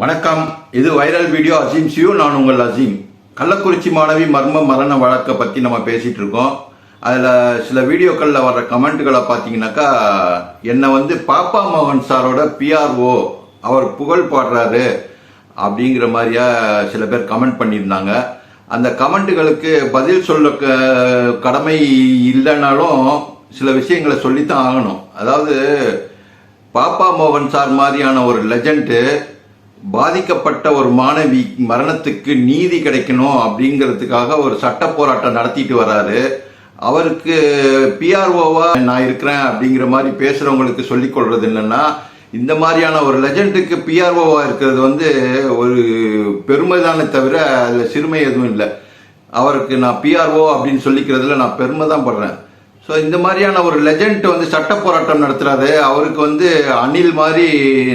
வணக்கம். இது viral video Azeem see you நான் உங்கள் அசீம். கள்ளக்குறிச்சி மாணவி மர்ம மரண வழக்கை பற்றி நம்ம பேசிட்டு இருக்கோம். அதில் சில வீடியோக்களில் வர்ற கமெண்ட்டுகளை பார்த்தீங்கன்னாக்கா என்னை வந்து பாப்பா மோகன் சாரோட பிஆர்ஓ அவர் புகழ் பாடுறாரு அப்படிங்கிற மாதிரியா சில பேர் கமெண்ட் பண்ணியிருந்தாங்க. அந்த கமெண்ட்டுகளுக்கு பதில் சொல்ல க- கடமை இல்லைனாலும் சில விஷயங்களை சொல்லித்தான் ஆகணும். அதாவது பாப்பா மோகன் சார் மாதிரியான ஒரு லெஜண்ட்டு பாதிக்கப்பட்ட ஒரு மாணவி மரணத்துக்கு நீதி கிடைக்கணும் அப்படிங்கிறதுக்காக ஒரு சட்ட போராட்டம் நடத்திட்டு வராரு. அவருக்கு பிஆர்ஓவா நான் இருக்கிறேன் அப்படிங்கிற மாதிரி பேசுறவங்களுக்கு சொல்லிக் கொள்றது என்னன்னா இந்த மாதிரியான ஒரு லெஜண்டுக்கு பிஆர்ஓவா இருக்கிறது வந்து ஒரு பெருமைதானே தவிர அதுல சிறுமை எதுவும் இல்லை. அவருக்கு நான் பிஆர்ஓ அப்படின்னு சொல்லிக்கிறதுல நான் பெருமை தான் படுறேன். ஸோ இந்த மாதிரியான ஒரு லெஜண்ட் வந்து சட்ட போராட்டம் நடத்துறாரு. அவருக்கு வந்து அணில் மாதிரி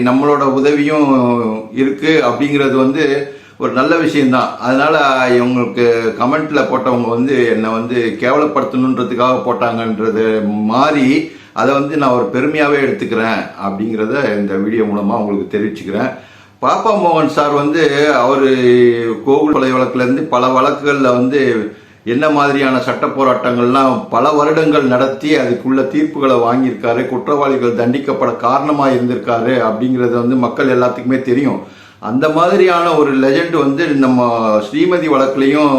நம்மளோட உதவியும் இருக்கு அப்படிங்கிறது வந்து ஒரு நல்ல விஷயம்தான். அதனால இவங்களுக்கு கமெண்ட்ல போட்டவங்க வந்து என்னை வந்து கேவலப்படுத்தணுன்றதுக்காக போட்டாங்கன்றது மாறி அதை வந்து நான் ஒரு பெருமையாகவே எடுத்துக்கிறேன் அப்படிங்கிறத இந்த வீடியோ மூலமாக உங்களுக்கு தெரிவிச்சுக்கிறேன். பாப்பா மோகன் சார் வந்து அவர் கோகுல் கொலை வழக்குலேருந்து பல வழக்குகளில் வந்து என்ன மாதிரியான சட்ட போராட்டங்கள்லாம் பல வருடங்கள் நடத்தி அதுக்குள்ள தீர்ப்புகளை வாங்கியிருக்காரு குற்றவாளிகள் தண்டிக்கப்பட காரணமாக இருந்திருக்காரு அப்படிங்கிறது வந்து மக்கள் எல்லாத்துக்குமே தெரியும். அந்த மாதிரியான ஒரு லெஜண்ட் வந்து நம்ம ஸ்ரீமதி வழக்குலையும்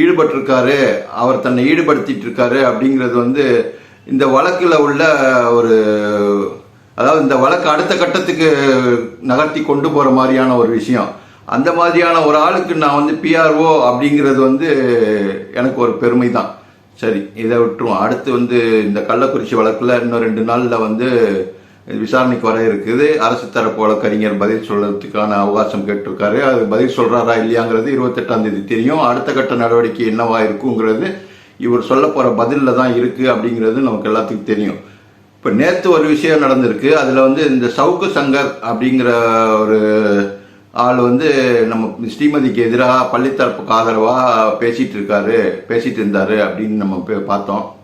ஈடுபட்டிருக்காரு அவர் தன்னை ஈடுபடுத்திட்டு இருக்காரு அப்படிங்கிறது வந்து இந்த வழக்கில் உள்ள ஒரு அதாவது இந்த வழக்கு அடுத்த கட்டத்துக்கு நகர்த்தி கொண்டு போகிற மாதிரியான ஒரு விஷயம். அந்த மாதிரியான ஒரு ஆளுக்கு நான் வந்து பிஆர்ஓ அப்படிங்கிறது வந்து எனக்கு ஒரு பெருமை தான் சரி இதை விட்டுருவோம். அடுத்து வந்து இந்த கள்ளக்குறிச்சி வழக்கில் இன்னும் ரெண்டு நாளில் வந்து விசாரணைக்கு வர இருக்குது. அரசு தரப்பு வழக்கறிஞர் பதில் சொல்றதுக்கான அவகாசம் கேட்டிருக்காரு. அது பதில் சொல்றாரா இல்லையாங்கிறது இருபத்தெட்டாம் தேதி தெரியும். அடுத்த கட்ட நடவடிக்கை என்னவா இருக்குங்கிறது இவர் சொல்ல போற பதிலில் தான் இருக்கு அப்படிங்கிறது நமக்கு எல்லாத்துக்கும் தெரியும். இப்போ நேற்று ஒரு விஷயம் நடந்திருக்கு. அதில் வந்து இந்த சவுக்கு சங்கர் அப்படிங்கிற ஒரு ஆள் வந்து நம்ம ஸ்ரீமதிக்கு எதிராக பள்ளித்தரப்புக்கு ஆதரவாக பேசிட்டு இருக்காரு பேசிட்டு இருந்தாரு அப்படின்னு நம்ம பே- பார்த்தோம்.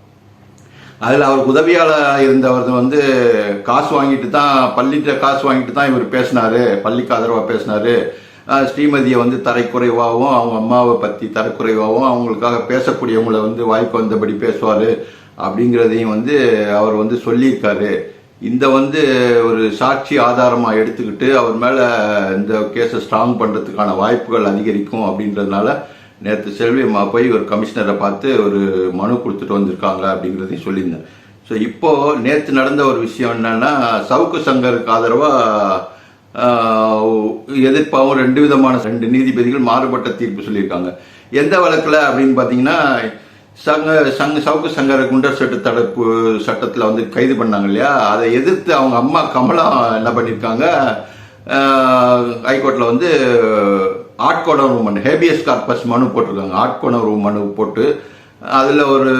அதில் அவருக்கு உதவியாளர் இருந்தவர் வந்து காசு வாங்கிட்டு தான் பள்ளிகிட்ட காசு வாங்கிட்டு தான் இவர் பேசினாரு பள்ளிக்கு ஆதரவாக பேசினாரு. ஸ்ரீமதியை வந்து தரைக்குறைவாகவும் அவங்க அம்மாவை பற்றி தரக்குறைவாகவும் அவங்களுக்காக பேசக்கூடியவங்களை வந்து வாய்க்கு வந்தபடி பேசுவார் அப்படிங்கிறதையும் வந்து அவர் வந்து சொல்லியிருக்காரு. இந்த வந்து ஒரு சாட்சி ஆதாரமாக எடுத்துக்கிட்டு அவர் மேலே இந்த கேஸை ஸ்ட்ராங் பண்ணுறதுக்கான வாய்ப்புகள் அதிகரிக்கும் அப்படின்றதுனால நேற்று செல்வி அம்மா போய் ஒரு கமிஷனரை பார்த்து ஒரு மனு கொடுத்துட்டு வந்திருக்காங்க அப்படிங்கிறதையும் சொல்லியிருந்தேன். ஸோ இப்போது நேற்று நடந்த ஒரு விஷயம் என்னன்னா சவுக்கு சங்கருக்கு ஆதரவாக எதிர்ப்பாகவும் ரெண்டு விதமான ரெண்டு நீதிபதிகள் மாறுபட்ட தீர்ப்பு சொல்லியிருக்காங்க. எந்த வழக்கில் அப்படின்னு பார்த்தீங்கன்னா சங்க சங்க சவுக்கு சங்கர குண்டர் சட்ட தடுப்பு சட்டத்தில் வந்து கைது பண்ணாங்க இல்லையா? அதை எதிர்த்து அவங்க அம்மா கமலா என்ன பண்ணியிருக்காங்க ஹைகோர்ட்டில் வந்து ஆட்கொணர்வு மனு ஹேபியஸ் கார்பஸ் மனு போட்டிருக்காங்க. ஆட்கொணர்வு மனு போட்டு அதில் ஒரு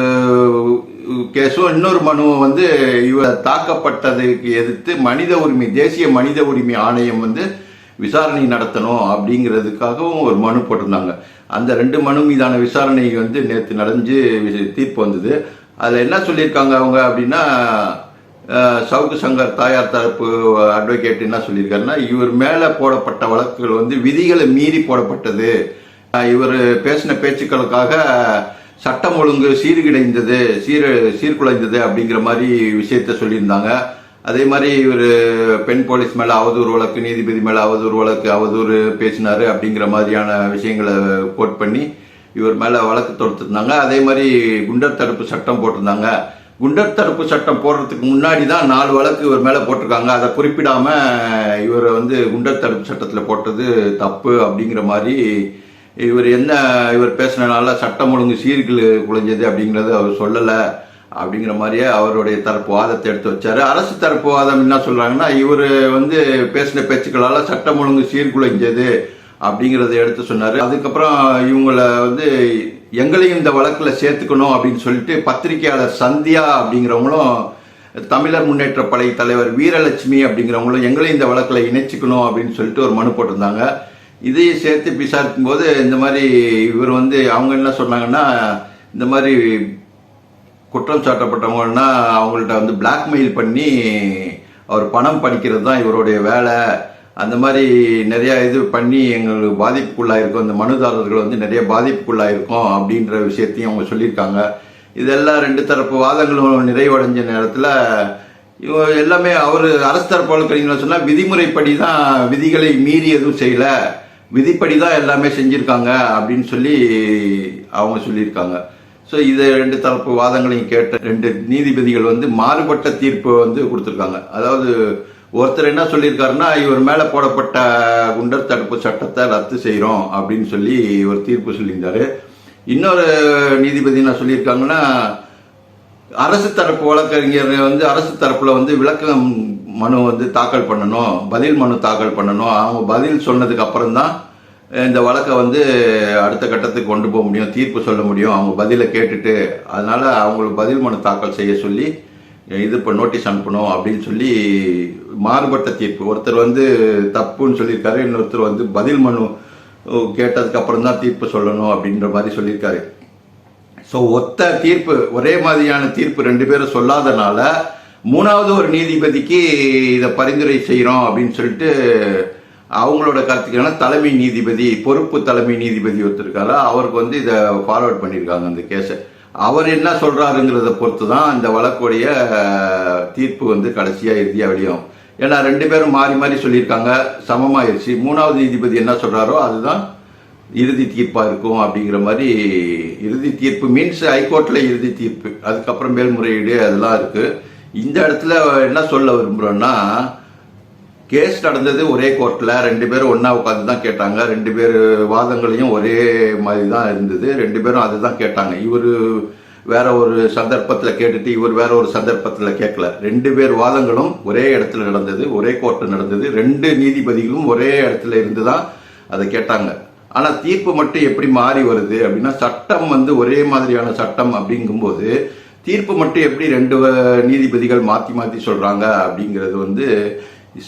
கேஸும் இன்னொரு மனுவும் வந்து இவர் தாக்கப்பட்டதுக்கு எதிர்த்து மனித உரிமை தேசிய மனித உரிமை ஆணையம் வந்து விசாரணை நடத்தணும் அப்படிங்கிறதுக்காகவும் ஒரு மனு போட்டிருந்தாங்க. அந்த ரெண்டு மனு மீதான விசாரணை வந்து நேற்று நடந்து தீர்ப்பு வந்தது. அதில் என்ன சொல்லியிருக்காங்க அவங்க அப்படின்னா சவுக்கு சங்கர் தாயார் தரப்பு அட்வொகேட் என்ன சொல்லியிருக்காருன்னா இவர் மேலே போடப்பட்ட வழக்குகள் வந்து விதிகளை மீறி போடப்பட்டது. இவர் பேசின பேச்சுக்களுக்காக சட்டம் ஒழுங்கு சீர்கிடைந்தது சீர் சீர்குலைந்தது அப்படிங்கிற மாதிரி விஷயத்த சொல்லியிருந்தாங்க. அதே மாதிரி இவர் பெண் போலீஸ் மேல அவதூறு வழக்கு நீதிபதி மேல அவதூறு வழக்கு அவதூறு பேசினாரு அப்படிங்கிற மாதிரியான விஷயங்களை கோட் பண்ணி இவர் மேல வழக்கு தொடுத்திருந்தாங்க. அதே மாதிரி குண்டர் தடுப்பு சட்டம் போட்டிருந்தாங்க. குண்டர் தடுப்பு சட்டம் போடுறதுக்கு முன்னாடி தான் நாலு வழக்கு இவர் மேல போட்டிருக்காங்க. அதை குறிப்பிடாம இவர் வந்து குண்டர் தடுப்பு சட்டத்துல போட்டது தப்பு அப்படிங்கிற மாதிரி இவர் என்ன இவர் பேசினால சட்டம் ஒழுங்கு சீர்குல குலைஞ்சது அப்படிங்கிறது அவர் சொல்லலை. அப்படிங்கிற மாதிரியே அவருடைய தரப்பு வாதத்தை எடுத்து வச்சாரு. அரசு தரப்பு வாதம் என்ன சொல்றாங்கன்னா இவர் வந்து பேசின பேச்சுக்களால் சட்டம் ஒழுங்கு சீர்குலைஞ்சது அப்படிங்கிறத எடுத்து சொன்னாரு. அதுக்கப்புறம் இவங்களை வந்து எங்களையும் இந்த வழக்கில் சேர்த்துக்கணும் அப்படின்னு சொல்லிட்டு பத்திரிகையாளர் சந்தியா அப்படிங்கிறவங்களும் தமிழர் முன்னேற்ற படை தலைவர் வீரலட்சுமி அப்படிங்கிறவங்களும் எங்களையும் இந்த வழக்கில் இணைச்சிக்கணும் அப்படின்னு சொல்லிட்டு ஒரு மனு போட்டிருந்தாங்க. இதையும் சேர்த்து விசாரிக்கும் போது இந்த மாதிரி இவர் வந்து அவங்க என்ன சொன்னாங்கன்னா இந்த மாதிரி குற்றம் சாட்டப்பட்டவங்கன்னா அவங்கள்ட்ட வந்து பிளாக்மெயில் பண்ணி அவர் பணம் படிக்கிறது தான் இவருடைய வேலை. அந்த மாதிரி நிறையா இது பண்ணி எங்களுக்கு பாதிப்புக்குள்ளாயிருக்கும். இந்த மனுதாரர்கள் வந்து நிறைய பாதிப்புக்குள்ளாயிருக்கும் அப்படின்ற விஷயத்தையும் அவங்க சொல்லியிருக்காங்க. இதெல்லாம் ரெண்டு தரப்பு வாதங்களும் நிறைவடைஞ்ச நேரத்தில் இவங்க எல்லாமே அவர் அரசு தரப்பு வழக்கறிஞர்கள் சொன்னால் விதிமுறைப்படி தான் விதிகளை மீறி எதுவும் செய்யல. விதிப்படி தான் எல்லாமே செஞ்சுருக்காங்க அப்படின்னு சொல்லி அவங்க சொல்லியிருக்காங்க. ஸோ இது ரெண்டு தரப்பு வாதங்களையும் கேட்ட ரெண்டு நீதிபதிகள் வந்து மாறுபட்ட தீர்ப்பு வந்து கொடுத்துருக்காங்க. அதாவது ஒருத்தர் என்ன சொல்லியிருக்காருன்னா இவர் மேலே போடப்பட்ட குண்டர் தடுப்பு சட்டத்தை ரத்து செய்கிறோம் அப்படின்னு சொல்லி ஒரு தீர்ப்பு சொல்லியிருந்தாரு. இன்னொரு நீதிபதி என்ன சொல்லியிருக்காங்கன்னா அரசு தரப்பு வழக்கறிஞர் வந்து அரசு தரப்பில் வந்து விளக்கம் மனு வந்து தாக்கல் பண்ணணும் பதில் மனு தாக்கல் பண்ணணும். அவங்க பதில் சொன்னதுக்கு அப்புறம் தான் இந்த வழக்கை வந்து அடுத்த கட்டத்துக்கு கொண்டு போக முடியும் தீர்ப்பு சொல்ல முடியும். அவங்க பதிலை கேட்டுட்டு அதனால் அவங்களுக்கு பதில் மனு தாக்கல் செய்ய சொல்லி இது இப்போ நோட்டீஸ் அனுப்பணும் அப்படின்னு சொல்லி மாறுபட்ட தீர்ப்பு. ஒருத்தர் வந்து தப்புன்னு சொல்லியிருக்காரு இன்னொருத்தர் வந்து பதில் மனு கேட்டதுக்கு அப்புறம் தான் தீர்ப்பு சொல்லணும் அப்படின்ற மாதிரி சொல்லியிருக்காரு. ஸோ ஒத்த தீர்ப்பு ஒரே மாதிரியான தீர்ப்பு ரெண்டு பேரும் சொல்லாதனால மூணாவது ஒரு நீதிபதிக்கு இதை பரிந்துரை செய்கிறோம் அப்படின்னு சொல்லிட்டு அவங்களோட கருத்துக்கான தலைமை நீதிபதி பொறுப்பு தலைமை நீதிபதி ஒருத்தர் அவருக்கு வந்து இதை ஃபார்வர்ட் பண்ணியிருக்காங்க அந்த கேஸை அவர் என்ன சொல்கிறாருங்கிறத பொறுத்து தான் இந்த வழக்குடைய தீர்ப்பு வந்து கடைசியாக இறுதியாக வெளியாகும். ஏன்னா ரெண்டு பேரும் மாறி மாறி சொல்லியிருக்காங்க சமமாயிருச்சு. மூணாவது நீதிபதி என்ன சொல்கிறாரோ அதுதான் இறுதி தீர்ப்பாக இருக்கும் அப்படிங்கிற மாதிரி இறுதி தீர்ப்பு மீன்ஸ் ஹைகோர்ட்டில் இறுதி தீர்ப்பு. அதுக்கப்புறம் மேல்முறையீடு அதெல்லாம் இருக்குது இந்த இடத்துல என்ன சொல்ல விரும்புகிறோன்னா கேஸ் நடந்தது ஒரே கோர்ட்டில் ரெண்டு பேரும் ஒன்றா உட்காந்து தான் கேட்டாங்க. ரெண்டு பேர் வாதங்களையும் ஒரே மாதிரி தான் இருந்தது. ரெண்டு பேரும் அதுதான் கேட்டாங்க. இவர் வேற ஒரு சந்தர்ப்பத்தில் கேட்டுட்டு இவர் வேற ஒரு சந்தர்ப்பத்தில் கேட்கல. ரெண்டு பேர் வாதங்களும் ஒரே இடத்துல நடந்தது ஒரே கோர்ட்டு நடந்தது. ரெண்டு நீதிபதிகளும் ஒரே இடத்துல இருந்து தான் அதை கேட்டாங்க. ஆனால் தீர்ப்பு மட்டும் எப்படி மாறி வருது அப்படின்னா சட்டம் வந்து ஒரே மாதிரியான சட்டம் அப்படிங்கும்போது தீர்ப்பு மட்டும் எப்படி ரெண்டு நீதிபதிகள் மாற்றி மாற்றி சொல்கிறாங்க அப்படிங்கிறது வந்து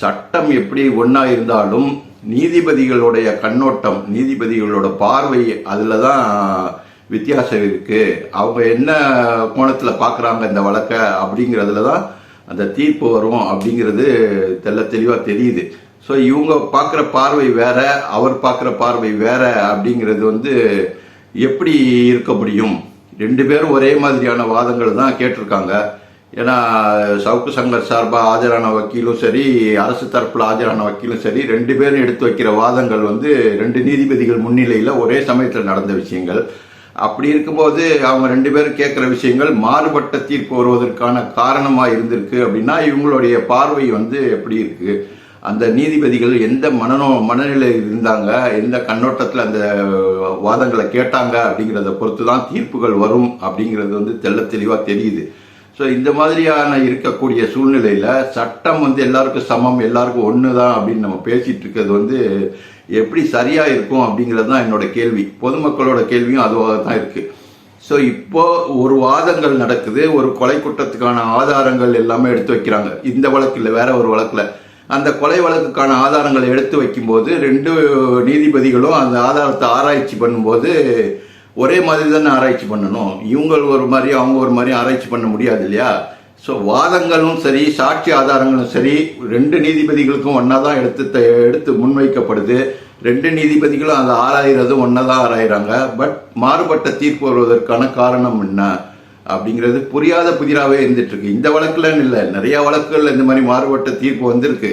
சட்டம் எப்படி ஒண்ணா இருந்தாலும் நீதிபதிகளுடைய கண்ணோட்டம் நீதிபதிகளோட பார்வை அதுல தான் வித்தியாசம் இருக்கு. அவங்க என்ன கோணத்துல பார்க்குறாங்க இந்த வழக்கை அப்படிங்கிறதுல தான் அந்த தீர்ப்பு வரும் அப்படிங்கிறது தெல்ல தெளிவா தெரியுது. ஸோ இவங்க பார்க்குற பார்வை வேற அவர் பார்க்குற பார்வை வேற அப்படிங்கிறது வந்து எப்படி இருக்க முடியும்? ரெண்டு பேரும் ஒரே மாதிரியான வாதங்கள் தான் கேட்டிருக்காங்க. ஏன்னா சவுக்கு சங்கர் சார்பாக ஆஜரான வக்கீலும் சரி அரசு தரப்பில் ஆஜரான வக்கீலும் சரி ரெண்டு பேரும் எடுத்து வைக்கிற வாதங்கள் வந்து ரெண்டு நீதிபதிகள் முன்னிலையில் ஒரே சமயத்தில் நடந்த விஷயங்கள். அப்படி இருக்கும்போது அவங்க ரெண்டு பேரும் கேட்குற விஷயங்கள் மாறுபட்ட தீர்ப்பு வருவதற்கான காரணமாக இருந்திருக்கு அப்படின்னா இவங்களுடைய பார்வை வந்து எப்படி இருக்கு? அந்த நீதிபதிகள் எந்த மனநோ மனநிலையில் இருந்தாங்க? எந்த கண்ணோட்டத்தில் அந்த வாதங்களை கேட்டாங்க அப்படிங்கிறத பொறுத்து தான் தீர்ப்புகள் வரும் அப்படிங்கிறது வந்து தெள்ள தெளிவாக தெரியுது. ஸோ இந்த மாதிரியான இருக்கக்கூடிய சூழ்நிலையில் சட்டம் வந்து எல்லாருக்கும் சமம் எல்லாருக்கும் ஒன்று தான் அப்படின்னு நம்ம பேசிகிட்டு இருக்கிறது வந்து எப்படி சரியாக இருக்கும் அப்படிங்கிறது தான் என்னோட கேள்வி. பொதுமக்களோட கேள்வியும் அதுவாக தான் இருக்குது ஸோ இப்போ ஒரு வாதங்கள் நடக்குது ஒரு கொலை குற்றத்துக்கான ஆதாரங்கள் எல்லாமே எடுத்து வைக்கிறாங்க. இந்த வழக்கில் வேற ஒரு வழக்கில். அந்த கொலை வழக்குக்கான ஆதாரங்களை எடுத்து வைக்கும்போது ரெண்டு நீதிபதிகளும் அந்த ஆதாரத்தை ஆராய்ச்சி பண்ணும்போது ஒரே மாதிரி தானே ஆராய்ச்சி பண்ணணும். இவங்க ஒரு மாதிரி அவங்க ஒரு மாதிரி ஆராய்ச்சி பண்ண முடியாது இல்லையா? ஸோ வாதங்களும் சரி சாட்சி ஆதாரங்களும் சரி ரெண்டு நீதிபதிகளுக்கும் ஒன்றா தான் எடுத்து த- எடுத்து முன்வைக்கப்படுது. ரெண்டு நீதிபதிகளும் அதை ஆராயிறதும் ஒன்றா தான் ஆராயிறாங்க. பட் மாறுபட்ட தீர்ப்பு வருவதற்கான காரணம் என்ன? அப்படிங்கிறது புரியாத புதிராகவே இருந்துட்டு இருக்கு. இந்த வழக்குலன்னு இல்லை நிறைய வழக்குகள் இந்த மாதிரி மாறுபட்ட தீர்ப்பு வந்திருக்கு.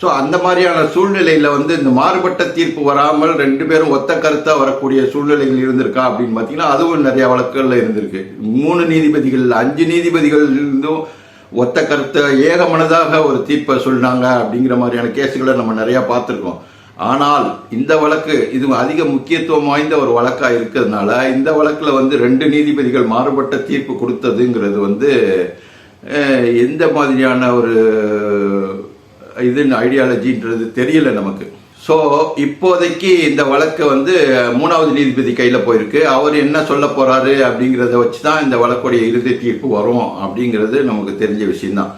ஸோ அந்த மாதிரியான சூழ்நிலையில் வந்து இந்த மாறுபட்ட தீர்ப்பு வராமல் ரெண்டு பேரும் ஒத்த கருத்தாக வரக்கூடிய சூழ்நிலைகள் இருந்திருக்கா அப்படின்னு பார்த்தீங்கன்னா அதுவும் நிறைய வழக்குகளில் இருந்திருக்கு. மூணு நீதிபதிகள் அஞ்சு நீதிபதிகள் இருந்தும் ஒத்த கருத்தை ஏகமனதாக ஒரு தீர்ப்பை சொன்னாங்க அப்படிங்கிற மாதிரியான கேஸுகளை நம்ம நிறையா பார்த்துருக்கோம். ஆனால் இந்த வழக்கு இது அதிக முக்கியத்துவம் வாய்ந்த ஒரு வழக்காக இருக்கிறதுனால இந்த வழக்கில் வந்து ரெண்டு நீதிபதிகள் மாறுபட்ட தீர்ப்பு கொடுத்ததுங்கிறது வந்து எந்த மாதிரியான ஒரு இது ஐடியாலஜின்றது தெரியல நமக்கு. ஸோ இப்போதைக்கு இந்த வழக்கு வந்து மூணாவது நீதிபதி கையில் போயிருக்கு. அவர் என்ன சொல்ல போகிறாரு அப்படிங்கிறத வச்சு தான் இந்த வழக்குடைய இறுதி தீர்ப்பு வரும் அப்படிங்கிறது நமக்கு தெரிஞ்ச விஷயம்தான்.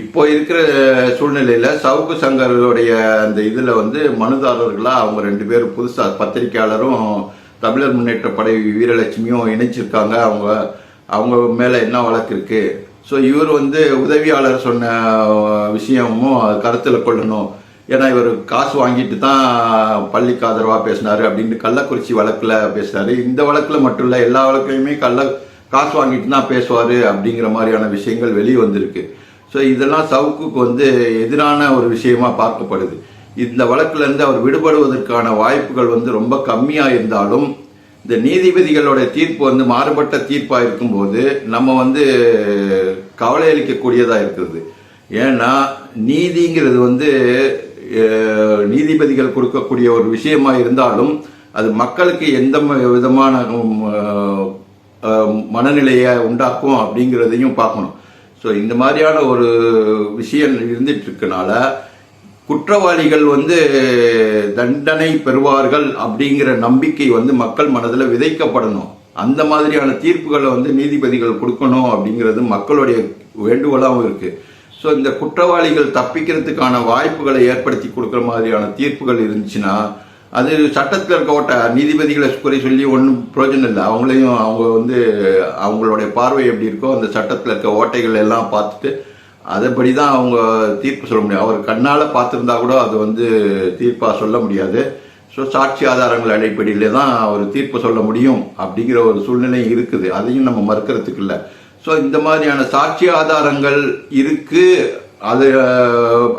இப்போ இருக்கிற சூழ்நிலையில் சவுக்கு சங்கருடைய அந்த இதில் வந்து மனுதாரர்களாக அவங்க ரெண்டு பேரும் புதுசாக பத்திரிக்கையாளரும் தமிழர் முன்னேற்ற படை வீரலட்சுமியும் இணைச்சிருக்காங்க அவங்க அவங்க மேலே என்ன வழக்கு இருக்குது ஸோ இவர் வந்து உதவியாளர் சொன்ன விஷயமும் கருத்தில் கொள்ளணும். ஏன்னா இவர் காசு வாங்கிட்டு தான் பள்ளிக்கு ஆதரவாக பேசினாரு அப்படின்னு கள்ளக்குறிச்சி வழக்கில் பேசினார். இந்த வழக்கில் மட்டும் இல்லை எல்லா வழக்குலையுமே கள்ள காசு வாங்கிட்டு தான் பேசுவார் அப்படிங்கிற மாதிரியான விஷயங்கள் வெளியே வந்திருக்கு. ஸோ இதெல்லாம் சவுக்குக்கு வந்து எதிரான ஒரு விஷயமா பார்க்கப்படுது. இந்த வழக்கிலேருந்து அவர் விடுபடுவதற்கான வாய்ப்புகள் வந்து ரொம்ப கம்மியாக இருந்தாலும் இந்த நீதிபதிகளோட தீர்ப்பு வந்து மாறுபட்ட தீர்ப்பா இருக்கும்போது நம்ம வந்து கவலை அளிக்கக்கூடியதா இருக்குது. ஏன்னா நீதிங்கிறது வந்து நீதிபதிகள் கொடுக்கக்கூடிய ஒரு விஷயமா இருந்தாலும் அது மக்களுக்கு எந்த விதமான மனநிலையை உண்டாக்கும் அப்படிங்கிறதையும் பார்க்கணும். ஸோ இந்த மாதிரியான ஒரு விஷயம் இருந்துட்டு இருக்கனால குற்றவாளிகள் வந்து தண்டனை பெறுவார்கள் அப்படிங்கிற நம்பிக்கை வந்து மக்கள் மனதில் விதைக்கப்படணும். அந்த மாதிரியான தீர்ப்புகளை வந்து நீதிபதிகள் கொடுக்கணும் அப்படிங்கிறது மக்களுடைய வேண்டுகோளாகவும் இருக்கு. ஸோ இந்த குற்றவாளிகள் தப்பிக்கிறதுக்கான வாய்ப்புகளை ஏற்படுத்தி கொடுக்குற மாதிரியான தீர்ப்புகள் இருந்துச்சுன்னா அது சட்டத்தில் இருக்க ஓட்ட நீதிபதிகளை குறை சொல்லி ஒன்றும் பிரயோஜனம் இல்லை. அவங்களையும் அவங்க வந்து அவங்களுடைய பார்வை எப்படி இருக்கோ அந்த சட்டத்தில் இருக்க ஓட்டைகள் எல்லாம் பார்த்துட்டு அதன்படி தான் அவங்க தீர்ப்பு சொல்ல முடியும். அவர் கண்ணால் பார்த்துருந்தா கூட அது வந்து தீர்ப்பாக சொல்ல முடியாது. ஸோ சாட்சி ஆதாரங்கள் அடிப்படையிலே தான் அவர் தீர்ப்பு சொல்ல முடியும் அப்படிங்கிற ஒரு சூழ்நிலை இருக்குது. அதையும் நம்ம மறுக்கிறதுக்கு இல்லை. ஸோ இந்த மாதிரியான சாட்சி ஆதாரங்கள் இருக்கு. அது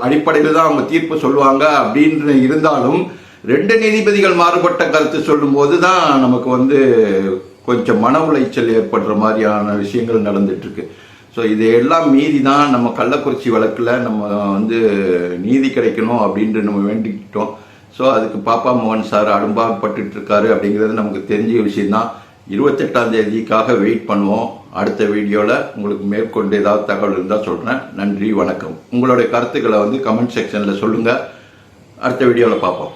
அடிப்படையில் தான் அவங்க தீர்ப்பு சொல்லுவாங்க அப்படின்னு இருந்தாலும் ரெண்டு நீதிபதிகள் மாறுபட்ட கருத்து சொல்லும்போது தான் நமக்கு வந்து கொஞ்சம் மன உளைச்சல் ஏற்படுற மாதிரியான விஷயங்கள் நடந்துட்டு இருக்கு. ஸோ இதையெல்லாம் மீறி தான் நம்ம கள்ளக்குறிச்சி வழக்கில் நம்ம வந்து நீதி கிடைக்கணும் அப்படின்ட்டு நம்ம வேண்டிக்கிட்டோம். ஸோ அதுக்கு பாப்பா மோகன் சார் அடும்பாகப்பட்டு இருக்காரு அப்படிங்கிறது நமக்கு தெரிஞ்ச விஷயம்தான். இருபத்தெட்டாம் தேதிக்காக வெயிட் பண்ணுவோம். அடுத்த வீடியோவில் உங்களுக்கு மேற்கொண்டு ஏதாவது தகவல் இருந்தால் சொல்கிறேன் நன்றி வணக்கம். உங்களுடைய கருத்துக்களை வந்து கமெண்ட் செக்ஷனில் சொல்லுங்கள் அடுத்த வீடியோவில் பார்ப்போம்